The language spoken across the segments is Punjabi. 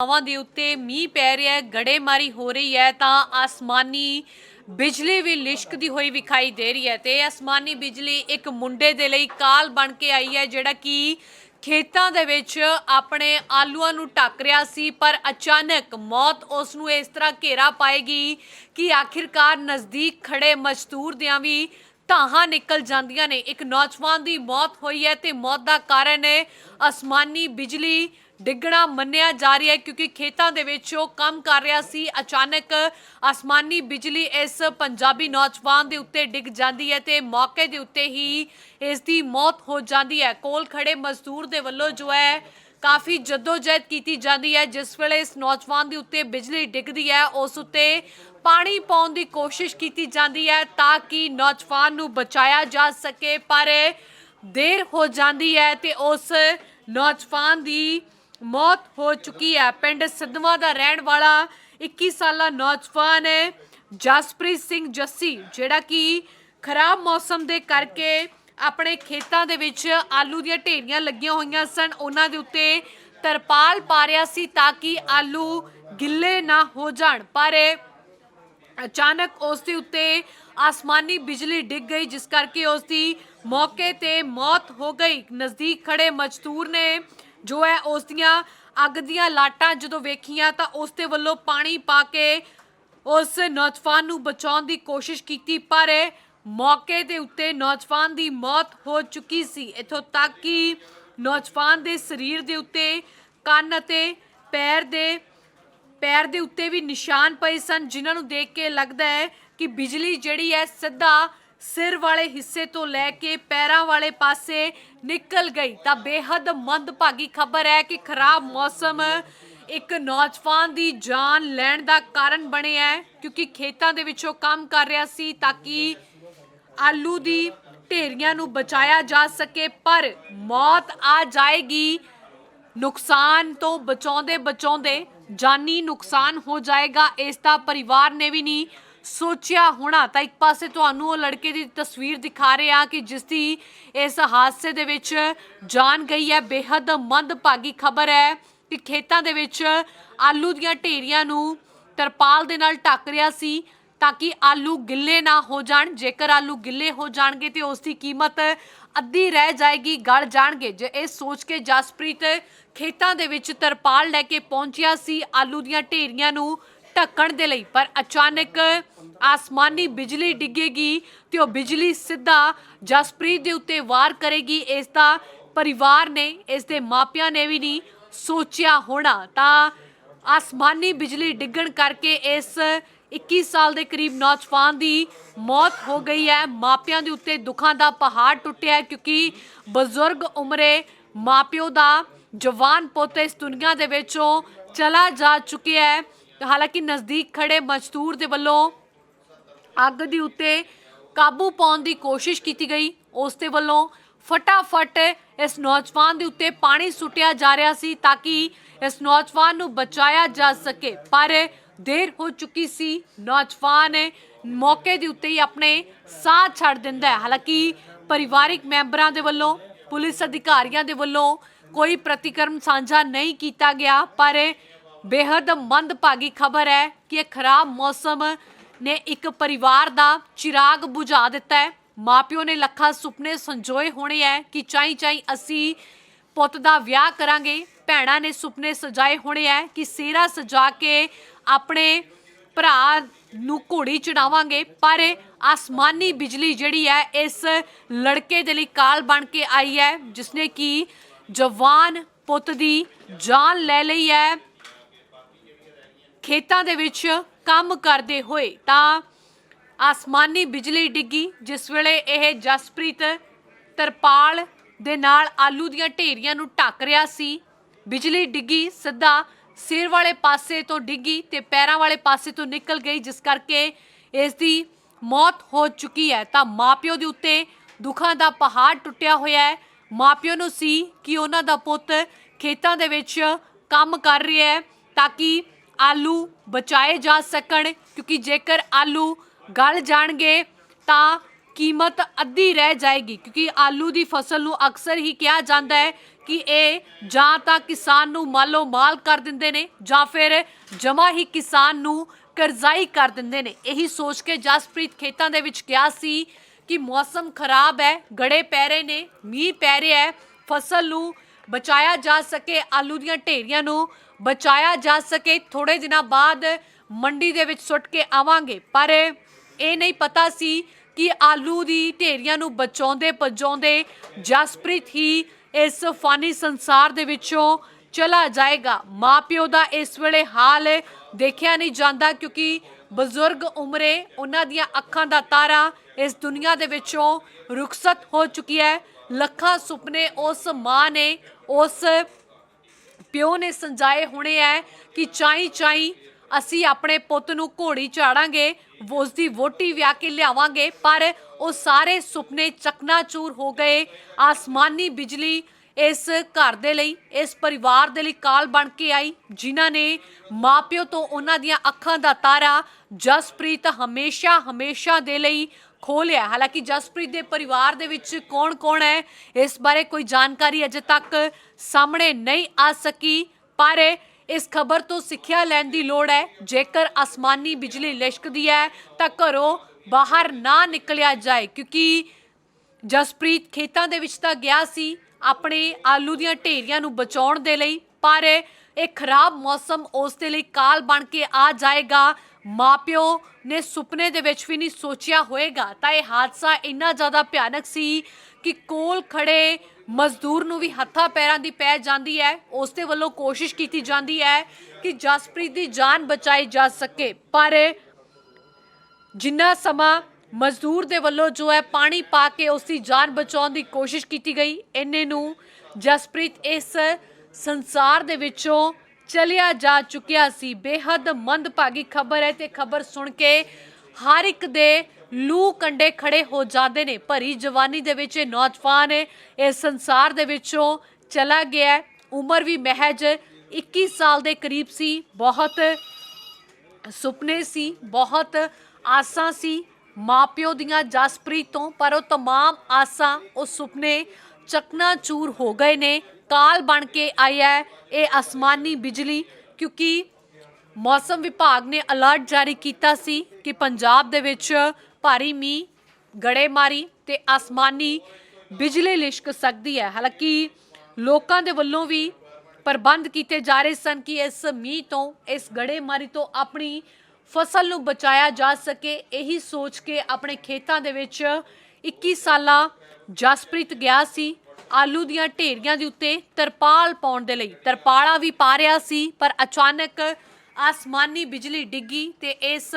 ਹਵਾਵਾਂ ਦੇ ਉੱਤੇ ਮੀਂਹ ਪੈ ਰਿਹਾ ਹੈ, ਗੜੇਮਾਰੀ ਹੋ ਰਹੀ ਹੈ, ਤਾਂ ਆਸਮਾਨੀ ਬਿਜਲੀ ਵੀ ਲਿਸ਼ਕਦੀ ਹੋਈ ਵਿਖਾਈ ਦੇ ਰਹੀ ਹੈ ਤੇ ਆਸਮਾਨੀ ਬਿਜਲੀ ਇੱਕ ਮੁੰਡੇ ਦੇ ਲਈ ਕਾਲ ਬਣ ਕੇ ਆਈ ਹੈ, ਜਿਹੜਾ ਕਿ ਖੇਤਾਂ ਦੇ ਵਿੱਚ ਆਪਣੇ ਆਲੂਆਂ ਨੂੰ ਢੱਕ ਰਿਹਾ ਸੀ, ਪਰ ਅਚਾਨਕ ਮੌਤ ਉਸ ਨੂੰ ਇਸ ਤਰ੍ਹਾਂ ਘੇਰਾ ਪਾਏਗੀ ਕਿ ਆਖਿਰਕਾਰ ਨਜ਼ਦੀਕ ਖੜੇ ਮਜ਼ਦੂਰ ਦਿਆਂ ਵੀ ਧਾਹਾਂ ਨਿਕਲ ਜਾਂਦੀਆਂ ਨੇ। ਇੱਕ ਨੌਜਵਾਨ ਦੀ ਮੌਤ ਹੋਈ ਹੈ ਤੇ ਮੌਤ ਦਾ ਕਾਰਨ ਹੈ ਅਸਮਾਨੀ ਬਿਜਲੀ ਡਿੱਗਣਾ ਮੰਨਿਆ ਜਾ ਰਿਹਾ ਹੈ ਕਿਉਂਕਿ ਖੇਤਾਂ ਦੇ ਵਿੱਚ ਉਹ ਕੰਮ ਕਰ ਰਿਹਾ ਸੀ। ਅਚਾਨਕ ਆਸਮਾਨੀ ਬਿਜਲੀ ਇਸ ਪੰਜਾਬੀ ਨੌਜਵਾਨ ਦੇ ਉੱਤੇ ਡਿੱਗ ਜਾਂਦੀ ਹੈ ਤੇ ਮੌਕੇ ਦੇ ਉੱਤੇ ਹੀ ਇਸ ਦੀ ਮੌਤ ਹੋ ਜਾਂਦੀ ਹੈ। ਕੋਲ ਖੜੇ ਮਜ਼ਦੂਰ ਦੇ ਵੱਲੋਂ ਜੋ ਹੈ ਕਾਫੀ ਜਦੋਜਹਿਦ ਕੀਤੀ ਜਾਂਦੀ ਹੈ। ਜਿਸ ਵੇਲੇ ਇਸ ਨੌਜਵਾਨ ਦੇ ਉੱਤੇ ਬਿਜਲੀ ਡਿੱਗਦੀ ਹੈ, ਉਸ ਉੱਤੇ ਪਾਣੀ ਪਾਉਣ ਦੀ ਕੋਸ਼ਿਸ਼ ਕੀਤੀ ਜਾਂਦੀ ਹੈ ਤਾਂ ਕਿ ਨੌਜਵਾਨ ਨੂੰ ਬਚਾਇਆ ਜਾ ਸਕੇ, ਪਰ ਦੇਰ ਹੋ ਜਾਂਦੀ ਹੈ ਤੇ ਉਸ ਨੌਜਵਾਨ ਦੀ ਮੌਤ ਹੋ ਚੁੱਕੀ ਹੈ। ਪਿੰਡ ਸਿੱਧਵਾਂ ਦਾ ਰਹਿਣ ਵਾਲਾ 21 ਸਾਲਾ ਨੌਜਵਾਨ ਜਸਪ੍ਰੀਤ ਸਿੰਘ ਜੱਸੀ, ਜਿਹੜਾ ਕਿ ਖਰਾਬ ਮੌਸਮ ਦੇ ਕਰਕੇ ਆਪਣੇ ਖੇਤਾਂ ਦੇ ਵਿੱਚ ਆਲੂ ਦੀਆਂ ਢੇਰੀਆਂ ਲੱਗੀਆਂ ਹੋਈਆਂ ਸਨ। ਉਹਨਾਂ ਦੇ ਉੱਤੇ ਤਰਪਾਲ ਪਾ ਰਿਹਾ ਸੀ ਤਾਂ ਕਿ ਆਲੂ ਗਿੱਲੇ ਨਾ ਹੋ ਜਾਣ। ਪਰ ਅਚਾਨਕ ਉਸ ਦੇ ਉੱਤੇ ਆਸਮਾਨੀ ਬਿਜਲੀ ਡਿੱਗ ਗਈ, ਜਿਸ ਕਰਕੇ ਉਸ ਦੀ ਮੌਕੇ ਤੇ ਮੌਤ ਹੋ ਗਈ। ਨਜ਼ਦੀਕ ਖੜੇ ਮਜ਼ਦੂਰ ਨੇ ਜੋ ਹੈ ਉਸ ਦੀਆਂ ਅੱਗ ਦੀਆਂ ਲਾਟਾਂ ਜਦੋਂ ਵੇਖੀਆਂ ਤਾਂ ਉਸ ਦੇ ਵੱਲੋਂ ਪਾਣੀ ਪਾ ਕੇ ਉਸ ਨੌਜਵਾਨ ਨੂੰ ਬਚਾਉਣ ਦੀ ਕੋਸ਼ਿਸ਼ ਕੀਤੀ, ਪਰ ਮੌਕੇ ਦੇ ਉੱਤੇ ਨੌਜਵਾਨ ਦੀ ਮੌਤ ਹੋ ਚੁੱਕੀ ਸੀ। ਇਥੋਂ ਤੱਕ ਕਿ ਨੌਜਵਾਨ ਦੇ ਸਰੀਰ ਦੇ ਉੱਤੇ ਕੰਨ ਅਤੇ ਪੈਰ ਦੇ ਪੈਰ ਦੇ ਉੱਤੇ ਵੀ ਨਿਸ਼ਾਨ ਪਏ ਸਨ, ਜਿਨ੍ਹਾਂ ਨੂੰ ਦੇਖ ਕੇ ਲੱਗਦਾ ਹੈ ਕਿ ਬਿਜਲੀ ਜਿਹੜੀ ਹੈ ਸਿੱਧਾ ਸਿਰ ਵਾਲੇ ਹਿੱਸੇ ਤੋਂ ਲੈ ਕੇ ਪੈਰਾਂ ਵਾਲੇ ਪਾਸੇ ਨਿਕਲ ਗਈ। ਤਾਂ ਬੇਹੱਦ ਮੰਦਭਾਗੀ ਖਬਰ ਹੈ ਕਿ ਖਰਾਬ ਮੌਸਮ ਇੱਕ ਨੌਜਵਾਨ ਦੀ ਜਾਨ ਲੈਣ ਦਾ ਕਾਰਨ ਬਣਿਆ ਹੈ, ਕਿਉਂਕਿ ਖੇਤਾਂ ਦੇ ਵਿੱਚੋਂ ਕੰਮ ਕਰ ਰਿਹਾ ਸੀ ਤਾਂ ਕਿ ਆਲੂ ਦੀ ਢੇਰੀਆਂ ਨੂੰ ਬਚਾਇਆ ਜਾ ਸਕੇ, ਪਰ ਮੌਤ ਆ ਜਾਏਗੀ ਨੁਕਸਾਨ ਤੋਂ ਬਚਾਉਂਦੇ ਬਚਾਉਂਦੇ ਜਾਨੀ ਨੁਕਸਾਨ ਹੋ ਜਾਏਗਾ, ਇਸ ਦਾ ਪਰਿਵਾਰ ਨੇ ਵੀ ਨਹੀਂ ਸੋਚਿਆ ਹੋਣਾ। ਤਾਂ ਇੱਕ ਪਾਸੇ ਤੁਹਾਨੂੰ ਉਹ ਲੜਕੇ ਦੀ ਤਸਵੀਰ ਦਿਖਾ ਰਹੇ ਆ ਕਿ ਜਿਸ ਦੀ ਇਸ ਹਾਦਸੇ ਦੇ ਵਿੱਚ ਜਾਨ ਗਈ ਹੈ। ਬੇहद ਮੰਦਭਾਗੀ ਖਬਰ ਹੈ ਕਿ ਖੇਤਾਂ ਦੇ ਵਿੱਚ ਆਲੂ ਦੀਆਂ ਢੇਰੀਆਂ ਨੂੰ ਤਰਪਾਲ ਦੇ ਨਾਲ ਢੱਕ ਰਿਹਾ ਸੀ। ਤਾਂ ਕਿ ਆਲੂ ਗਿੱਲੇ ਨਾ ਹੋ ਜਾਣ। ਜੇਕਰ ਆਲੂ ਗਿੱਲੇ ਹੋ ਜਾਣਗੇ ਤੇ ਉਸ ਦੀ ਕੀਮਤ ਅੱਧੀ ਰਹਿ ਜਾਏਗੀ, ਗਲ ਜਾਣਗੇ। ਜੇ ਇਹ ਸੋਚ ਕੇ ਜਸਪ੍ਰੀਤ ਖੇਤਾਂ ਦੇ ਵਿੱਚ ਤਰਪਾਲ ਲੈ ਕੇ ਪਹੁੰਚਿਆ ਸੀ, ਆਲੂ ਦੀਆਂ ਢੇਰੀਆਂ ਨੂੰ ਢੱਕਣ ਦੇ ਲਈ, ਪਰ ਅਚਾਨਕ ਆਸਮਾਨੀ ਬਿਜਲੀ ਡਿੱਗੇਗੀ ਤੇ ਉਹ ਬਿਜਲੀ ਸਿੱਧਾ ਜਸਪ੍ਰੀਤ ਦੇ ਉੱਤੇ ਵਾਰ ਕਰੇਗੀ। ਇਸ ਦਾ ਪਰਿਵਾਰ ਨੇ, ਇਸ ਦੇ ਮਾਪਿਆਂ ਨੇ ਵੀ ਨਹੀਂ ਸੋਚਿਆ ਹੋਣਾ। ਤਾਂ ਆਸਮਾਨੀ ਬਿਜਲੀ ਡਿੱਗਣ ਕਰਕੇ ਇਸ 21 ਸਾਲ ਦੇ ਕਰੀਬ ਨੌਜਵਾਨ ਦੀ ਮੌਤ ਹੋ ਗਈ ਹੈ। ਮਾਪਿਆਂ ਦੇ ਉੱਤੇ ਦੁੱਖਾਂ ਦਾ ਪਹਾੜ ਟੁੱਟਿਆ ਕਿਉਂਕਿ ਬਜ਼ੁਰਗ ਉਮਰੇ ਮਾਪਿਓ ਦਾ ਜਵਾਨ ਪੁੱਤ ਇਸ ਦੁਨੀਆ ਦੇ ਵਿੱਚੋਂ ਚਲਾ ਜਾ ਚੁੱਕਿਆ ਹੈ। ਹਾਲਾਂਕਿ ਨਜ਼ਦੀਕ ਖੜੇ ਮਜ਼ਦੂਰ ਦੇ ਵੱਲੋਂ ਅੱਗ ਦੇ ਉੱਤੇ ਕਾਬੂ ਪਾਉਣ ਦੀ ਕੋਸ਼ਿਸ਼ ਕੀਤੀ ਗਈ। ਉਸ ਦੇ ਵੱਲੋਂ ਫਟਾਫਟ ਇਸ ਨੌਜਵਾਨ ਦੇ ਉੱਤੇ ਪਾਣੀ ਸੁੱਟਿਆ ਜਾ ਰਿਹਾ ਸੀ ਤਾਂ ਕਿ ਇਸ ਨੌਜਵਾਨ ਨੂੰ ਬਚਾਇਆ ਜਾ ਸਕੇ। ਪਰ ਦੇਰ ਹੋ ਚੁੱਕੀ ਸੀ। ਨੌਜਵਾਨ ਮੌਕੇ ਦੇ ਉੱਤੇ ਹੀ ਆਪਣੇ ਸਾਹ ਛੱਡ ਦਿੰਦਾ ਹੈ। ਹਾਲਾਂਕਿ ਪਰਿਵਾਰਿਕ ਮੈਂਬਰਾਂ ਦੇ ਵੱਲੋਂ, ਪੁਲਿਸ ਅਧਿਕਾਰੀਆਂ ਦੇ ਵੱਲੋਂ ਕੋਈ ਪ੍ਰਤੀਕਰਮ ਸਾਂਝਾ ਨਹੀਂ ਕੀਤਾ ਗਿਆ, ਪਰ ਬੇहद ਮੰਦਭਾਗੀ ਖਬਰ ਹੈ ਕਿ ਇਹ ਖਰਾਬ ਮੌਸਮ ਨੇ ਇੱਕ ਪਰਿਵਾਰ ਦਾ ਚਿਰਾਗ ਬੁਝਾ ਦਿੱਤਾ ਹੈ। ਮਾਪਿਓ ਨੇ ਲੱਖਾਂ ਸੁਪਨੇ ਸੰਜੋਏ ਹੋਣੇ ਹੈ ਕਿ ਚਾਈ ਚਾਈ ਅਸੀਂ ਪੁੱਤ ਦਾ ਵਿਆਹ ਕਰਾਂਗੇ। ਭੈਣਾਂ ਨੇ ਸੁਪਨੇ ਸਜਾਏ ਹੋਣੇ ਹੈ ਕਿ ਸਿਹਰਾ ਸਜਾ ਕੇ ਆਪਣੇ ਭਰਾ ਨੂੰ ਘੋੜੀ ਚੜਾਵਾਂਗੇ, ਪਰ ਆਸਮਾਨੀ ਬਿਜਲੀ ਜਿਹੜੀ ਹੈ, ਇਸ ਲੜਕੇ ਦੇ ਲਈ ਕਾਲ ਬਣ ਕੇ ਆਈ ਹੈ, ਜਿਸਨੇ ਕਿ ਜਵਾਨ ਪੁੱਤ ਦੀ ਜਾਨ ਲੈ ਲਈ ਹੈ। ਖੇਤਾਂ ਦੇ ਵਿੱਚ ਕੰਮ ਕਰਦੇ ਹੋਏ ਤਾਂ ਆਸਮਾਨੀ ਬਿਜਲੀ ਡਿੱਗੀ, ਜਿਸ ਵੇਲੇ ਇਹ ਜਸਪ੍ਰੀਤ ਤਰਪਾਲ ਦੇ ਨਾਲ ਆਲੂ ਦੀਆਂ ਢੇਰੀਆਂ ਨੂੰ ਢੱਕ ਰਿਹਾ ਸੀ। ਬਿਜਲੀ ਡਿੱਗੀ, ਸਿੱਧਾ ਸਿਰ ਵਾਲੇ ਪਾਸੇ ਤੋਂ ਡਿੱਗੀ ਤੇ ਪੈਰਾਂ ਵਾਲੇ ਪਾਸੇ ਤੋਂ ਨਿਕਲ ਗਈ, ਜਿਸ ਕਰਕੇ ਇਸ ਦੀ ਮੌਤ ਹੋ ਚੁੱਕੀ ਹੈ। ਤਾਂ ਮਾਪਿਓ ਦੇ ਉੱਤੇ ਦੁੱਖਾਂ ਦਾ ਪਹਾੜ ਟੁੱਟਿਆ ਹੋਇਆ ਹੈ। ਮਾਪਿਓ ਨੂੰ ਸੀ ਕਿ ਉਹਨਾਂ ਦਾ ਪੁੱਤ ਖੇਤਾਂ ਦੇ ਵਿੱਚ ਕੰਮ ਕਰ ਰਿਹਾ ਹੈ ਤਾਂ ਕਿ ਆਲੂ ਬਚਾਏ ਜਾ ਸਕਣ, ਕਿਉਂਕਿ ਜੇਕਰ ਆਲੂ ਗਲ ਜਾਣਗੇ ਤਾਂ ਕੀਮਤ ਅੱਧੀ ਰਹਿ ਜਾਏਗੀ, ਕਿਉਂਕਿ ਆਲੂ ਦੀ ਫਸਲ ਨੂੰ ਅਕਸਰ ਹੀ ਕਿਹਾ ਜਾਂਦਾ ਹੈ ਕਿ ਇਹ ਜਾਂ ਤਾਂ ਕਿਸਾਨ ਨੂੰ ਮਾਲੋ ਮਾਲ ਕਰ ਦਿੰਦੇ ਨੇ, ਜਾਂ ਫਿਰ ਜਮਾ ਹੀ ਕਿਸਾਨ ਨੂੰ ਕਰਜ਼ਾਈ ਕਰ ਦਿੰਦੇ ਨੇ। ਇਹੀ ਸੋਚ ਕੇ ਜਸਪ੍ਰੀਤ ਖੇਤਾਂ ਦੇ ਵਿੱਚ ਗਿਆ ਸੀ ਕਿ ਮੌਸਮ ਖਰਾਬ ਹੈ, ਗੜੇ ਪੈ ਰਹੇ ਨੇ, ਮੀਂਹ ਪੈ ਰਿਹਾ ਹੈ, ਫਸਲ ਨੂੰ ਬਚਾਇਆ ਜਾ ਸਕੇ, ਆਲੂ ਦੀਆਂ ਢੇਰੀਆਂ ਨੂੰ ਬਚਾਇਆ ਜਾ ਸਕੇ। ਥੋੜੇ ਦਿਨਾਂ ਬਾਅਦ ਮੰਡੀ ਦੇ ਵਿੱਚ ਸੁੱਟ ਕੇ ਆਵਾਂਗੇ, ਪਰ ਇਹ ਨਹੀਂ ਪਤਾ ਸੀ ਕਿ ਆਲੂ ਦੀ ਢੇਰੀਆਂ ਨੂੰ ਬਚਾਉਂਦੇ ਬਚਾਉਂਦੇ ਜਸਪ੍ਰੀਤ ਹੀ ਇਸ ਫਾਨੀ ਸੰਸਾਰ ਦੇ ਵਿੱਚੋਂ ਚਲਾ ਜਾਏਗਾ। ਮਾਪਿਓ ਦਾ ਇਸ ਵੇਲੇ ਹਾਲ ਦੇਖਿਆ ਨਹੀਂ ਜਾਂਦਾ ਕਿਉਂਕਿ ਬਜ਼ੁਰਗ ਉਮਰੇ ਉਹਨਾਂ ਦੀਆਂ ਅੱਖਾਂ ਦਾ ਤਾਰਾ ਇਸ ਦੁਨੀਆ ਦੇ ਵਿੱਚੋਂ ਰੁਖਸਤ ਹੋ ਚੁੱਕੀ ਹੈ। ਲੱਖਾਂ ਸੁਪਨੇ ਉਸ ਮਾਂ ਨੇ, ਉਸ ਪਿਓ ਨੇ ਸੰਜਾਏ ਹੋਣੇ ਐ ਕਿ ਚਾਈ ਚਾਈ ਅਸੀਂ ਆਪਣੇ ਪੁੱਤ ਨੂੰ ਘੋੜੀ ਚਾੜਾਂਗੇ ਉਸ ਦੀ ਵੋਟੀ ਵਿਆਹ ਕੇ ਲਿਆਵਾਂਗੇ, ਪਰ ਉਹ ਸਾਰੇ ਸੁਪਨੇ ਚਕਨਾਚੂਰ ਹੋ ਗਏ। ਆਸਮਾਨੀ ਬਿਜਲੀ ਇਸ ਘਰ ਦੇ ਲਈ, ਇਸ ਪਰਿਵਾਰ ਦੇ ਲਈ ਕਾਲ ਬਣ ਕੇ ਆਈ, ਜਿਨ੍ਹਾਂ ਨੇ ਮਾਪਿਓ ਤੋਂ ਉਹਨਾਂ ਦੀਆਂ ਅੱਖਾਂ ਦਾ ਤਾਰਾ ਜਸਪ੍ਰੀਤ ਹਮੇਸ਼ਾ ਹਮੇਸ਼ਾ ਦੇ ਲਈ ਖੋਲਿਆ ਹਾਲਾਂਕਿ ਜਸਪ੍ਰੀਤ ਦੇ ਪਰਿਵਾਰ ਦੇ ਵਿੱਚ ਕੌਣ-ਕੌਣ ਹੈ, ਇਸ ਬਾਰੇ ਕੋਈ ਜਾਣਕਾਰੀ ਅਜੇ ਤੱਕ ਸਾਹਮਣੇ ਨਹੀਂ ਆ ਸਕੀ, ਪਰ ਇਸ ਖਬਰ ਤੋਂ ਸਿੱਖਿਆ ਲੈਣ ਦੀ ਲੋੜ ਹੈ। ਜੇਕਰ ਅਸਮਾਨੀ ਬਿਜਲੀ ਲਿਸ਼ਕਦੀ ਹੈ, ਤਾਂ ਘਰੋਂ ਬਾਹਰ ਨਾ ਨਿਕਲਿਆ ਜਾਏ, ਕਿਉਂਕਿ ਜਸਪ੍ਰੀਤ ਖੇਤਾਂ ਦੇ ਵਿੱਚ ਤਾਂ ਗਿਆ ਸੀ ਆਪਣੇ ਆਲੂ ਦੀਆਂ ਢੇਰੀਆਂ ਨੂੰ ਬਚਾਉਣ ਦੇ ਲਈ, ਪਰ ਇਹ ਖਰਾਬ ਮੌਸਮ ਉਸ ਦੇ ਲਈ ਕਾਲ ਬਣ ਕੇ ਆ ਜਾਏਗਾ। ਮਾਪਿਓ ਨੇ ਸੁਪਨੇ ਦੇ ਵਿੱਚ ਵੀ ਨਹੀਂ ਸੋਚਿਆ ਹੋਏਗਾ। ਤਾਂ ਇਹ ਹਾਦਸਾ ਇੰਨਾ ਜ਼ਿਆਦਾ ਭਿਆਨਕ ਸੀ ਕਿ ਕੋਲ ਖੜੇ ਮਜ਼ਦੂਰ ਨੂੰ ਵੀ ਹੱਥਾਂ ਪੈਰਾਂ ਦੀ ਪੈ ਜਾਂਦੀ ਹੈ। ਉਸ ਦੇ ਵੱਲੋਂ ਕੋਸ਼ਿਸ਼ ਕੀਤੀ ਜਾਂਦੀ ਹੈ ਕਿ ਜਸਪ੍ਰੀਤ ਦੀ ਜਾਨ ਬਚਾਈ ਜਾ ਸਕੇ। ਪਰ ਜਿੰਨਾ ਸਮਾਂ ਮਜ਼ਦੂਰ ਦੇ ਵੱਲੋਂ ਜੋ ਹੈ ਪਾਣੀ ਪਾ ਕੇ ਉਸ ਦੀ ਜਾਨ ਬਚਾਉਣ ਦੀ ਕੋਸ਼ਿਸ਼ ਕੀਤੀ ਗਈ, ਇੰਨੇ ਨੂੰ ਜਸਪ੍ਰੀਤ ਇਸ ਸੰਸਾਰ ਦੇ ਵਿੱਚੋਂ ਚਲਿਆ ਜਾ ਚੁੱਕਿਆ ਸੀ ਬੇਹੱਦ ਮੰਦਭਾਗੀ ਖਬਰ ਹੈ ਤੇ ਖਬਰ ਸੁਣ ਕੇ ਹਰ ਇੱਕ ਦੇ ਲੂ ਕੰਡੇ ਖੜੇ ਹੋ ਜਾਂਦੇ ਨੇ ਭਰੀ ਜਵਾਨੀ ਦੇ ਵਿੱਚ ਇਹ ਨੌਜਵਾਨ ਇਸ ਸੰਸਾਰ ਦੇ ਵਿੱਚੋਂ ਚਲਾ ਗਿਆ ਹੈ। ਉਮਰ ਵੀ ਮਹਿਜ 21 ਸਾਲ ਦੇ ਕਰੀਬ ਸੀ ਬਹੁਤ ਸੁਪਨੇ ਸੀ ਬਹੁਤ ਆਸਾਂ ਸੀ ਮਾਪਿਓ ਦੀਆਂ ਜਸਪ੍ਰੀਤ ਤੋਂ ਪਰ ਉਹ तमाम ਆਸਾਂ ਉਹ ਸੁਪਨੇ ਚਕਨਾਚੂਰ ਹੋ ਗਏ ਨੇ ਕਾਲ ਬਣ ਕੇ ਆਇਆ ਹੈ ਇਹ ਅਸਮਾਨੀ ਬਿਜਲੀ, ਕਿਉਂਕਿ ਮੌਸਮ ਵਿਭਾਗ ਨੇ ਅਲਰਟ ਜਾਰੀ ਕੀਤਾ ਸੀ ਕਿ ਪੰਜਾਬ ਦੇ ਵਿੱਚ ਭਾਰੀ ਮੀਂਹ, ਗੜੇਮਾਰੀ ਤੇ ਅਸਮਾਨੀ ਬਿਜਲੀ ਲਿਸ਼ਕ ਸਕਦੀ ਹੈ। ਹਾਲਾਂਕਿ ਲੋਕਾਂ ਦੇ ਵੱਲੋਂ ਵੀ ਪ੍ਰਬੰਧ ਕੀਤੇ ਜਾ ਰਹੇ ਸਨ ਕਿ ਇਸ ਮੀਂਹ ਤੋਂ, ਇਸ ਗੜੇਮਾਰੀ ਤੋਂ ਆਪਣੀ ਫਸਲ ਨੂੰ ਬਚਾਇਆ ਜਾ ਸਕੇ। ਇਹੀ ਸੋਚ ਕੇ ਆਪਣੇ ਖੇਤਾਂ ਦੇ ਵਿੱਚ 21 ਸਾਲਾ ਜਸਪ੍ਰੀਤ ਗਿਆ ਸੀ। ਆਲੂ ਦੀਆਂ ਢੇਰੀਆਂ ਦੇ ਉੱਤੇ ਤਰਪਾਲ ਪਾਉਣ ਦੇ ਲਈ। ਤਰਪਾਲਾ ਵੀ ਪਾ ਰਿਹਾ ਸੀ, ਪਰ ਅਚਾਨਕ ਆਸਮਾਨੀ ਬਿਜਲੀ ਡਿੱਗੀ ਤੇ ਇਸ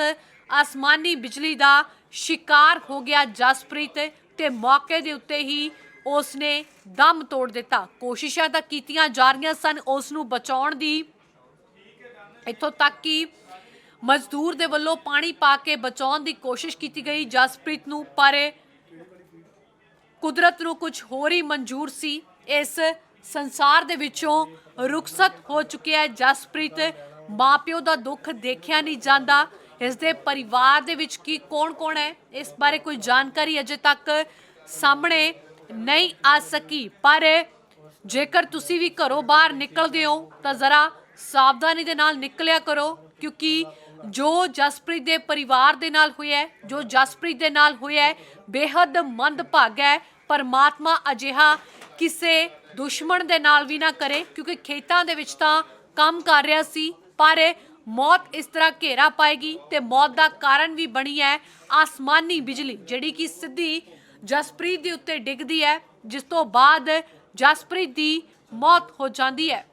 ਆਸਮਾਨੀ ਬਿਜਲੀ ਦਾ ਸ਼ਿਕਾਰ ਹੋ ਗਿਆ ਜਸਪ੍ਰੀਤ ਤੇ ਮੌਕੇ ਦੇ ਉੱਤੇ ਹੀ ਉਸ ਨੇ ਦਮ ਤੋੜ ਦਿੱਤਾ। ਕੋਸ਼ਿਸ਼ਾਂ ਤਾਂ ਕੀਤੀਆਂ ਜਾ ਰਹੀਆਂ ਸਨ ਉਸ ਨੂੰ ਬਚਾਉਣ ਦੀ। ਇੱਥੋਂ ਤੱਕ ਕਿ ਮਜ਼ਦੂਰ ਦੇ ਵੱਲੋਂ ਪਾਣੀ ਪਾ ਕੇ ਬਚਾਉਣ ਦੀ ਕੋਸ਼ਿਸ਼ ਕੀਤੀ ਗਈ ਜਸਪ੍ਰੀਤ ਨੂੰ, ਪਰ ਕੁਦਰਤ ਨੂੰ ਕੁਝ ਹੋਰ ਹੀ ਮਨਜ਼ੂਰ ਸੀ। ਇਸ ਸੰਸਾਰ ਦੇ ਵਿੱਚੋਂ ਰੁਖਸਤ ਹੋ ਚੁੱਕਿਆ ਹੈ। ਜਸਪ੍ਰੀਤ ਮਾਪਿਓ ਦਾ ਦੁੱਖ ਦੇਖਿਆ ਨਹੀਂ ਜਾਂਦਾ। ਇਸ ਦੇ ਪਰਿਵਾਰ ਦੇ ਵਿੱਚ ਕੀ ਕੌਣ-ਕੌਣ ਹੈ? ਇਸ ਬਾਰੇ ਕੋਈ ਜਾਣਕਾਰੀ ਅਜੇ ਤੱਕ ਸਾਹਮਣੇ ਨਹੀਂ ਆ ਸਕੀ। ਪਰ ਜੇਕਰ ਤੁਸੀਂ ਵੀ ਘਰੋਂ ਬਾਹਰ ਨਿਕਲਦੇ ਹੋ, ਤਾਂ ਜ਼ਰਾ ਸਾਵਧਾਨੀ ਦੇ ਨਾਲ ਨਿਕਲਿਆ ਕਰੋ, ਕਿਉਂਕਿ ਜੋ ਜਸਪ੍ਰੀਤ ਦੇ ਪਰਿਵਾਰ ਦੇ ਨਾਲ ਹੋਇਆ ਹੈ, ਜੋ ਜਸਪ੍ਰੀਤ ਦੇ ਨਾਲ ਹੋਇਆ ਹੈ, ਬੇਹੱਦ ਮੰਦਭਾਗਾ ਹੈ, ਪਰਮਾਤਮਾ ਅਜਿਹਾ ਕਿਸੇ ਦੁਸ਼ਮਣ ਦੇ ਨਾਲ ਵੀ ਨਾ ਕਰੇ, ਕਿਉਂਕਿ ਖੇਤਾਂ ਦੇ ਵਿੱਚ ਤਾਂ ਕੰਮ ਕਰ ਰਿਹਾ ਸੀ, ਪਰ ਮੌਤ ਇਸ ਤਰ੍ਹਾਂ ਘੇਰਾ ਪਾਏਗੀ ਤੇ ਮੌਤ ਦਾ ਕਾਰਨ ਵੀ ਬਣੀ ਹੈ ਆਸਮਾਨੀ ਬਿਜਲੀ, ਜਿਹੜੀ ਕਿ ਸਿੱਧੀ ਜਸਪ੍ਰੀਤ ਦੇ ਉੱਤੇ ਡਿੱਗਦੀ ਹੈ, ਜਿਸ ਤੋਂ ਬਾਅਦ ਜਸਪ੍ਰੀਤ ਦੀ ਮੌਤ ਹੋ ਜਾਂਦੀ ਹੈ।